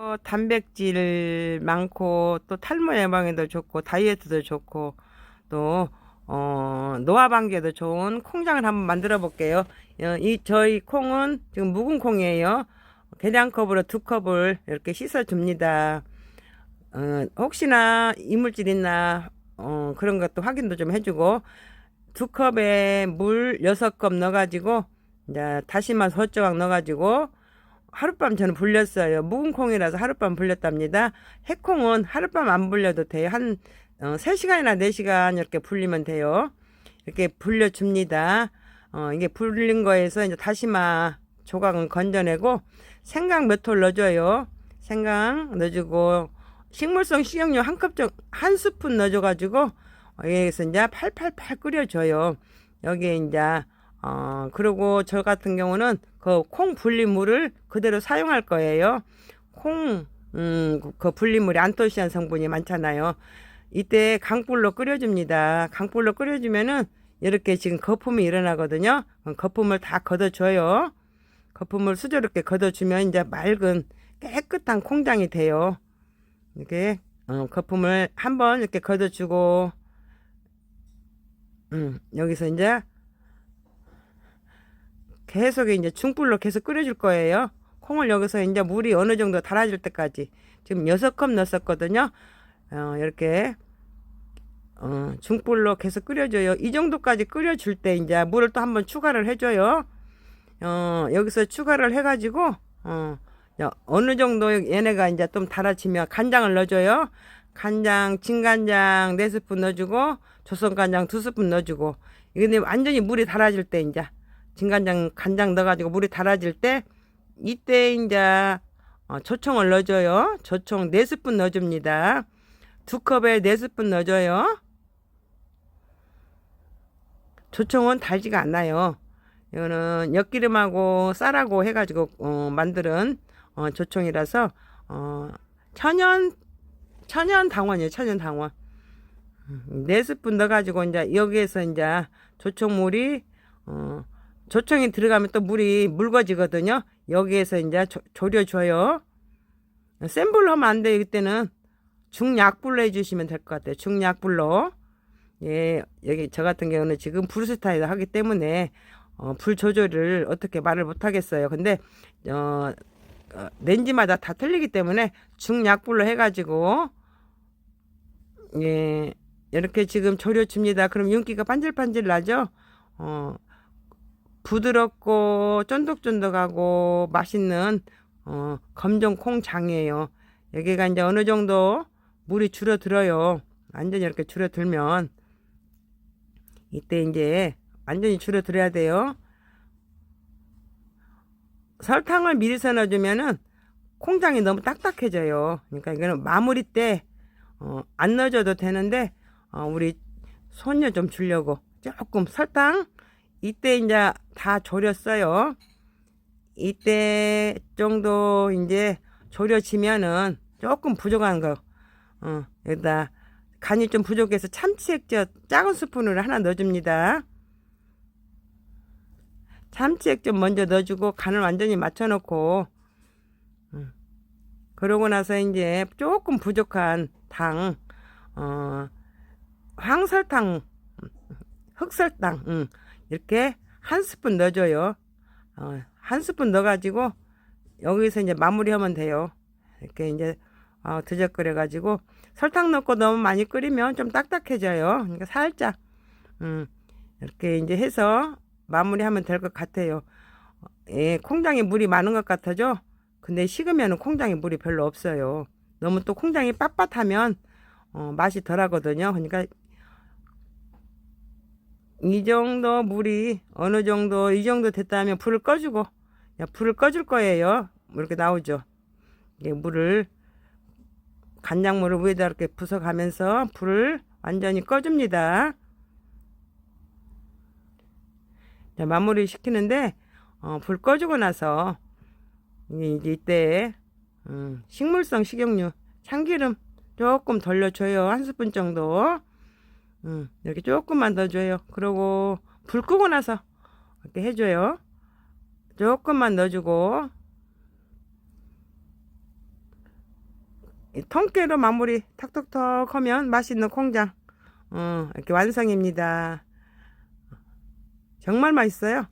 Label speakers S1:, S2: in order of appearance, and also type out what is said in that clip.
S1: 어, 단백질 많고 또 탈모 예방에도 좋고 다이어트도 좋고 또 어, 노화 방지에도 좋은 콩장을 한번 만들어 볼게요. 어, 이 저희 콩은 지금 묵은 콩이에요. 계량컵으로 두 컵을 이렇게 씻어 줍니다. 어, 혹시나 이물질 있나 어, 그런 것도 확인도 좀 해주고 두 컵에 물 여섯 컵 넣어가지고 이제 다시마 서조각 넣어가지고 하룻밤 저는 불렸어요. 묵은 콩이라서 하룻밤 불렸답니다. 해콩은 하룻밤 안 불려도 돼요. 한 어, 3시간이나 4시간 이렇게 불리면 돼요. 이렇게 불려줍니다. 어, 이게 불린 거에서 이제 다시마 조각은 건져내고 생강 몇 톨 넣어줘요. 생강 넣어주고 식물성 식용유 한 컵 정도 한 스푼 넣어줘가지고 여기서 이제 팔팔팔 끓여줘요. 여기에 이제 어 그리고 저 같은 경우는 그콩 불린 물을 그대로 사용할 거예요. 콩 음, 그 불린 물이 안토시안 성분이 많잖아요. 이때 강불로 끓여줍니다. 강불로 끓여주면은 이렇게 지금 거품이 일어나거든요. 거품을 다 걷어줘요. 거품을 수저롭게 걷어주면 이제 맑은 깨끗한 콩장이 돼요. 이렇게 어, 거품을 한번 이렇게 걷어주고 음, 여기서 이제 계속 이제 중불로 계속 끓여줄 거예요. 콩을 여기서 이제 물이 어느 정도 달아질 때까지 지금 여섯 컵 넣었었거든요. 어, 이렇게 어, 중불로 계속 끓여줘요. 이 정도까지 끓여줄 때 이제 물을 또 한번 추가를 해줘요. 어, 여기서 추가를 해가지고 어, 야, 어느 정도 얘네가 이제 좀 달아지면 간장을 넣어줘요. 간장, 진간장 네 스푼 넣어주고 조선간장 두 스푼 넣어주고 이게 완전히 물이 달아질 때 이제 진간장 간장 넣어가지고 물이 달아질 때 이때 이제 어, 조청을 넣어줘요. 조청 네 스푼 넣어줍니다. 두 컵에 네 스푼 넣어줘요. 조청은 달지가 않아요. 이거는 엿기름하고 쌀하고 해가지고 어, 만드는 어, 조청이라서 어, 천연 천연 당원이에요. 천연 당원. 음, 네 스푼 넣어가지고 이제 여기에서 이제 조청물이 어, 조청이 들어가면 또 물이 묽어지거든요. 여기에서 이제 조, 졸여줘요. 센 불로 하면 안 돼요. 이때는 중약불로 해주시면 될 것 같아요. 중약불로. 예, 여기 저 같은 경우는 지금 브루스타에서 하기 때문에 어, 불 조절을 어떻게 말을 못 하겠어요. 근데 어, 어, 렌즈마다 다 틀리기 때문에 중약불로 해가지고 예 이렇게 지금 졸여줍니다. 그럼 윤기가 반질반질 나죠. 어, 부드럽고 쫀득쫀득하고 맛있는 어, 검정 콩장이에요. 여기가 이제 어느 정도 물이 줄어들어요. 완전히 이렇게 줄어들면 이때 이제 완전히 줄어들어야 돼요. 설탕을 미리서 넣어주면은 콩장이 너무 딱딱해져요. 그러니까 이거는 마무리 때, 어, 안 넣어줘도 되는데, 어, 우리 손녀 좀 주려고 조금 설탕, 이때 이제 다 졸였어요. 이때 정도 이제 졸여지면은 조금 부족한 거, 어, 여기다 간이 좀 부족해서 참치 액젓 작은 스푼으로 하나 넣어줍니다. 참치 액젓 먼저 넣어주고 간을 완전히 맞춰놓고 음. 그러고 나서 이제 조금 부족한 당 어, 황설탕 흑설탕 음, 이렇게 한 스푼 넣어줘요 어, 한 스푼 넣어가지고 여기서 이제 마무리하면 돼요 이렇게 이제 어, 드적거려 가지고 설탕 넣고 너무 많이 끓이면 좀 딱딱해져요 그러니까 살짝 음, 이렇게 이제 해서 마무리하면 될 것 같아요. 예, 콩장에 물이 많은 것 같아죠? 근데 식으면 콩장에 물이 별로 없어요. 너무 또 콩장이 빳빳하면 어, 맛이 덜하거든요. 그러니까 이 정도 물이 어느 정도 이 정도 됐다면 불을 꺼주고 야, 불을 꺼줄 거예요. 이렇게 나오죠. 예, 물을 간장물을 위에다 이렇게 부숴가면서 불을 완전히 꺼줍니다. 자, 마무리 시키는데 어, 불 꺼주고 나서 이제 이때 음, 식물성 식용유 참기름 조금 돌려줘요 한 스푼 정도 음, 이렇게 조금만 더 줘요 그리고 불 끄고 나서 이렇게 해줘요 조금만 넣어주고 이 통깨로 마무리 턱턱턱 하면 맛있는 콩장 어, 이렇게 완성입니다. 정말 맛있어요.